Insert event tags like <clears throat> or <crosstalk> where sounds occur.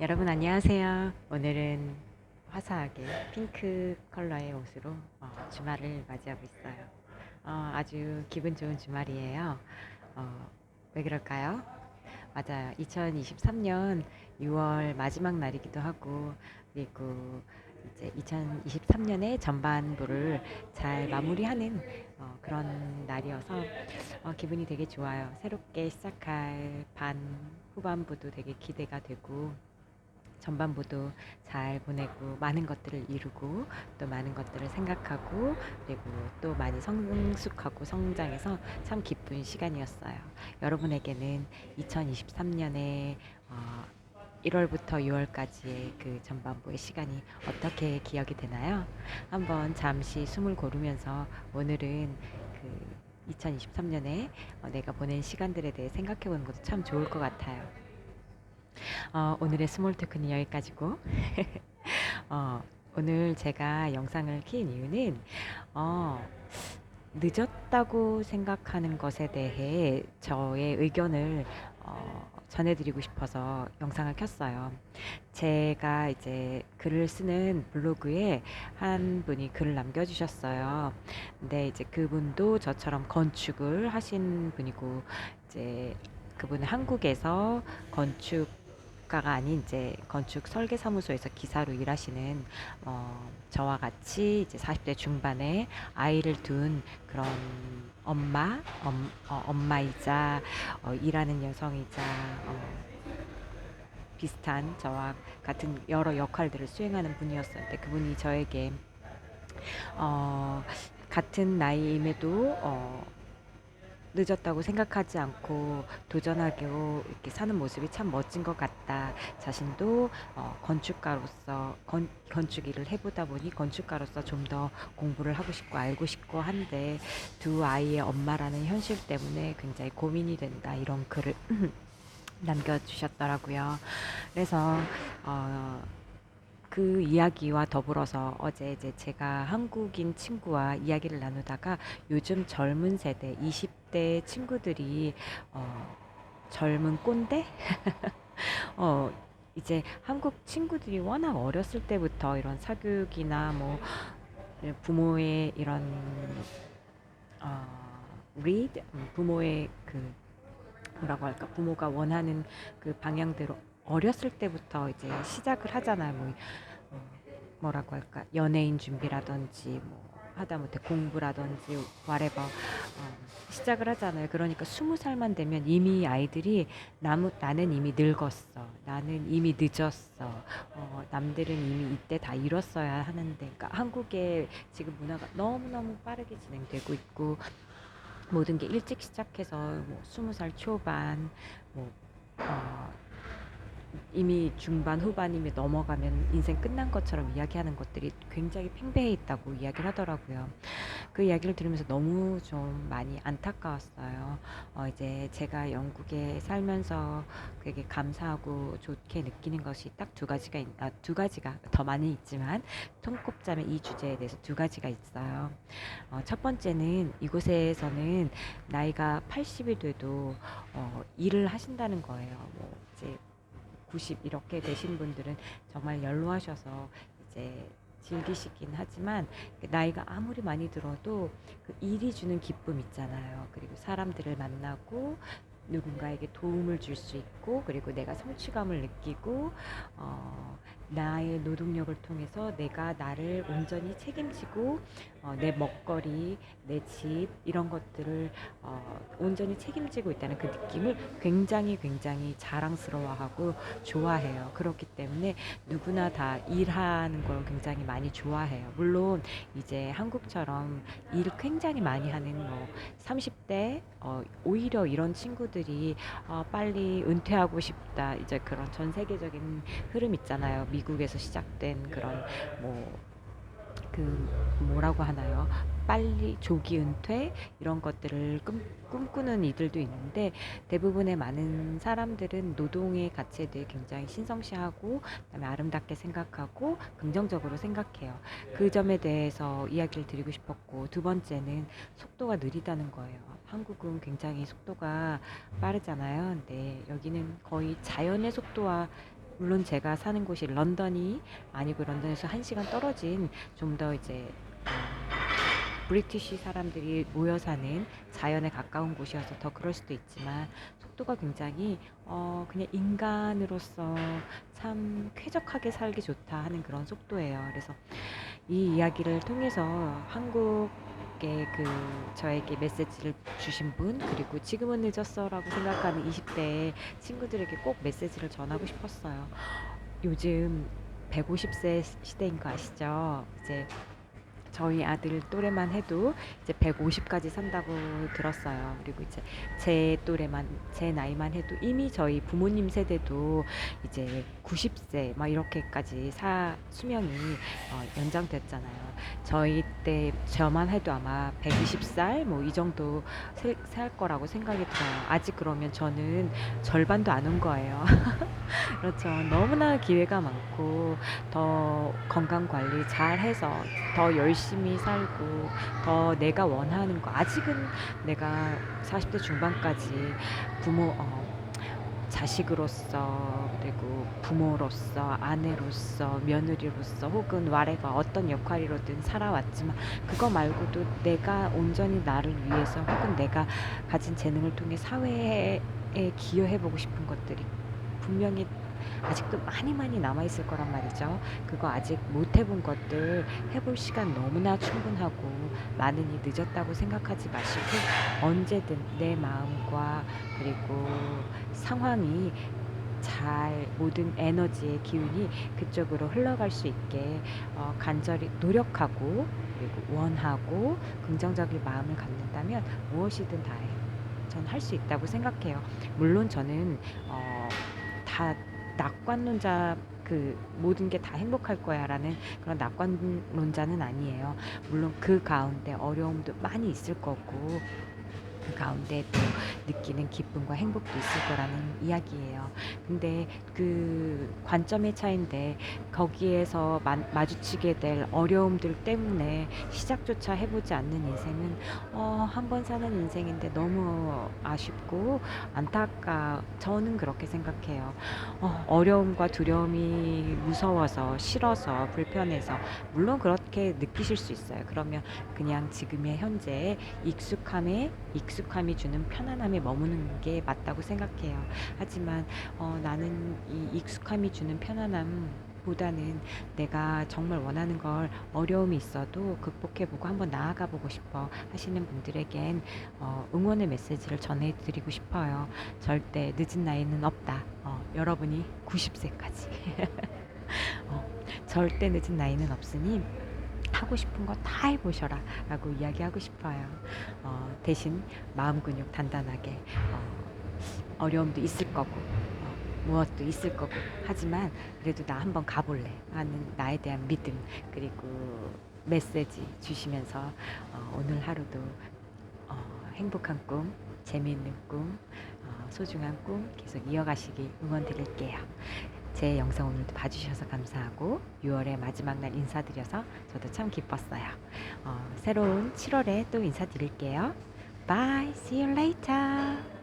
여러분 안녕하세요. 오늘은 화사하게 핑크 컬러의 옷으로 어, 주말을 맞이하고 있어요. 어, 아주 기분 좋은 주말이에요. 어, 왜 그럴까요? 맞아요. 2023년 6월 마지막 날이기도 하고 그리고 이제 2023년의 전반부를 잘 마무리하는 어, 그런 날이어서 어, 기분이 되게 좋아요. 새롭게 시작할 반 후반부도 되게 기대가 되고 전반부도 잘 보내고 많은 것들을 이루고 또 많은 것들을 생각하고 그리고 또 많이 성숙하고 성장해서 참 기쁜 시간이었어요. 여러분에게는 2023년에 어, 1월부터 6월까지의 그 전반부의 시간이 어떻게 기억이 되나요? 한번 잠시 숨을 고르면서 오늘은 그 2023년에 어, 내가 보낸 시간들에 대해 생각해 보는 것도 참 좋을 것 같아요. 어, 오늘의 스몰 토크는 여기까지고 <laughs> 어, 오늘 제가 영상을 킨 이유는 어, 늦었다고 생각하는 것에 대해 저의 의견을 어, 전해드리고 싶어서 영상을 켰어요. 제가 이제 글을 쓰는 블로그에 한 분이 글을 남겨주셨어요. 근데 이제 그분도 저처럼 건축을 하신 분이고 이제 그분은 한국에서 건축 가가 아닌 이제 건축 설계 사무소에서 기사로 일하시는 어, 저와 같이 이제 40대 중반에 아이를 둔 그런 엄마, 엄, 어, 엄마이자 어, 일하는 여성이자 어, 비슷한 저와 같은 여러 역할들을 수행하는 분이었었는데 그분이 저에게 어, 같은 나이임에도 어, 늦었다고 생각하지 않고 도전하고 이렇게 사는 모습이 참 멋진 것 같다. 자신도 어, 건축가로서 건, 건축 일을 해보다 보니 건축가로서 좀 더 공부를 하고 싶고 알고 싶고 한데 두 아이의 엄마라는 현실 때문에 굉장히 고민이 된다. 이런 글을 <clears throat> 남겨주셨더라고요. 그래서 어, 그 이야기와 더불어서 어제 이제 제가 한국인 친구와 이야기를 나누다가 요즘 젊은 세대 20 대 친구들이 어, 젊은 꼰대? <laughs> 어, 이제 한국 친구들이 워낙 어렸을 때부터 이런 사교육이나 뭐 부모의 이런 어, read 음, 부모의 그 뭐라고 할까 부모가 원하는 그 방향대로 어렸을 때부터 이제 시작을 하잖아요. 뭐 어, 뭐라고 할까 연예인 준비라든지 뭐 하다못해 공부라든지 whatever 어, 시작을 하잖아요. 그러니까 스무 살만 되면 이미 아이들이 나무, 나는 이미 늙었어. 나는 이미 늦었어. 어, 남들은 이미 이때 다 이뤘어야 하는데 그러니까 한국의 지금 문화가 너무너무 빠르게 진행되고 있고 모든 게 일찍 시작해서 뭐 스무 살 초반 뭐 어, 이미 중반 후반이면 넘어가면 인생 끝난 것처럼 이야기하는 것들이 굉장히 팽배해 있다고 이야기를 하더라고요. 그 이야기를 들으면서 너무 좀 많이 안타까웠어요. 어, 이제 제가 영국에 살면서 되게 감사하고 좋게 느끼는 것이 딱 두 가지가, 있, 아, 두 가지가 더 많이 있지만 통꼽자면 이 주제에 대해서 두 가지가 있어요. 어, 첫 번째는 이곳에서는 나이가 80이 돼도 어, 일을 하신다는 거예요. 뭐 이제 90 이렇게 되신 분들은 정말 연로하셔서 이제 즐기시긴 하지만 그 나이가 아무리 많이 들어도 그 일이 주는 기쁨 있잖아요. 그리고 사람들을 만나고 누군가에게 도움을 줄 수 있고 그리고 내가 성취감을 느끼고 어, 나의 노동력을 통해서 내가 나를 온전히 책임지고 어, 내 먹거리, 내 집 이런 것들을 어, 온전히 책임지고 있다는 그 느낌을 굉장히 굉장히 자랑스러워하고 좋아해요. 그렇기 때문에 누구나 다 일하는 걸 굉장히 많이 좋아해요. 물론 이제 한국처럼 일을 굉장히 많이 하는 뭐 30대 어, 오히려 이런 친구들이 어, 빨리 은퇴하고 싶다 이제 그런 전 세계적인 흐름 있잖아요. 미국에서 시작된 그런 뭐 그 뭐라고 하나요? 빨리 조기 은퇴 이런 것들을 꿈, 꿈꾸는 이들도 있는데 대부분의 많은 사람들은 노동의 가치에 대해 굉장히 신성시하고 그다음에 아름답게 생각하고 긍정적으로 생각해요. 그 점에 대해서 이야기를 드리고 싶었고 두 번째는 속도가 느리다는 거예요. 한국은 굉장히 속도가 빠르잖아요. 근데 여기는 거의 자연의 속도와 물론 제가 사는 곳이 런던이 아니고 런던에서 한 시간 떨어진 좀 더 이제 어, 브리티시 사람들이 모여 사는 자연에 가까운 곳이어서 더 그럴 수도 있지만 속도가 굉장히 어, 그냥 인간으로서 참 쾌적하게 살기 좋다 하는 그런 속도예요. 그래서 이 이야기를 통해서 한국 의그 저에게 메시지를 주신 분 그리고 지금은 늦었어라고 생각하는 20대 친구들에게 꼭 메시지를 전하고 싶었어요. 요즘 150세 시대인 거 아시죠? 이제 저희 아들 또래만 해도 이제 150까지 산다고 들었어요. 그리고 이제 제 또래만 제 나이만 해도 이미 저희 부모님 세대도 이제 90세 막 이렇게까지 사 수명이 어, 연장됐잖아요. 저희 때 저만 해도 아마 120살 뭐 이 정도 살, 살 거라고 생각이 들어요. 아직 그러면 저는 절반도 안 온 거예요. <laughs> 그렇죠. 너무나 기회가 많고 더 건강 관리 잘 해서 더 열심히 살고 더 내가 원하는 거 아직은 내가 40대 중반까지 부모 어, 자식으로서 그리고 부모로서 아내로서 며느리로서 혹은 와래가 어떤 역할이로든 살아왔지만 그거 말고도 내가 온전히 나를 위해서 혹은 내가 가진 재능을 통해 사회에 기여해보고 싶은 것들이 분명히 아직도 많이 많이 남아 있을 거란 말이죠. 그거 아직 못 해본 것들 해볼 시간 너무나 충분하고 많으니 늦었다고 생각하지 마시고 언제든 내 마음과 그리고 상황이 잘 모든 에너지의 기운이 그쪽으로 흘러갈 수 있게 어, 간절히 노력하고 그리고 원하고 긍정적인 마음을 갖는다면 무엇이든 다 해요. 전할 수 있다고 생각해요. 물론 저는 어, 다 낙관론자 그 모든 게 다 행복할 거야라는 그런 낙관론자는 아니에요. 물론 그 가운데 어려움도 많이 있을 거고 그 가운데 또 느끼는 기쁨과 행복도 있을 거라는 이야기예요. 근데 그 관점의 차이인데 거기에서 마, 마주치게 될 어려움들 때문에 시작조차 해보지 않는 인생은 어, 한 번 사는 인생인데 너무 아쉽고 안타까. 저는 그렇게 생각해요. 어, 어려움과 두려움이 무서워서 싫어서 불편해서 물론 그렇게 느끼실 수 있어요. 그러면 그냥 지금의 현재의 익숙함에 익숙 함이 주는 편안함에 머무는 게 맞다고 생각해요. 하지만 어, 나는 이 익숙함이 주는 편안함 보다는 내가 정말 원하는 걸 어려움이 있어도 극복해보고 한번 나아가보고 싶어 하시는 분들에겐 어, 응원의 메시지를 전해드리고 싶어요. 절대 늦은 나이는 없다. 어, 여러분이 90세까지. <laughs> 어, 절대 늦은 나이는 없으니 하고 싶은 거 다 해보셔라 라고 이야기하고 싶어요. 어, 대신 마음 근육 단단하게 어, 어려움도 있을 거고 어, 무엇도 있을 거고 하지만 그래도 나 한번 가볼래 하는 나에 대한 믿음 그리고 메시지 주시면서 어, 오늘 하루도 어, 행복한 꿈 재미있는 꿈 어, 소중한 꿈 계속 이어가시길 응원드릴게요. 제 영상 오늘도 봐주셔서 감사하고 6월의 마지막 날 인사드려서 저도 참 기뻤어요. 어, 새로운 7월에 또 인사드릴게요. Bye. See you later.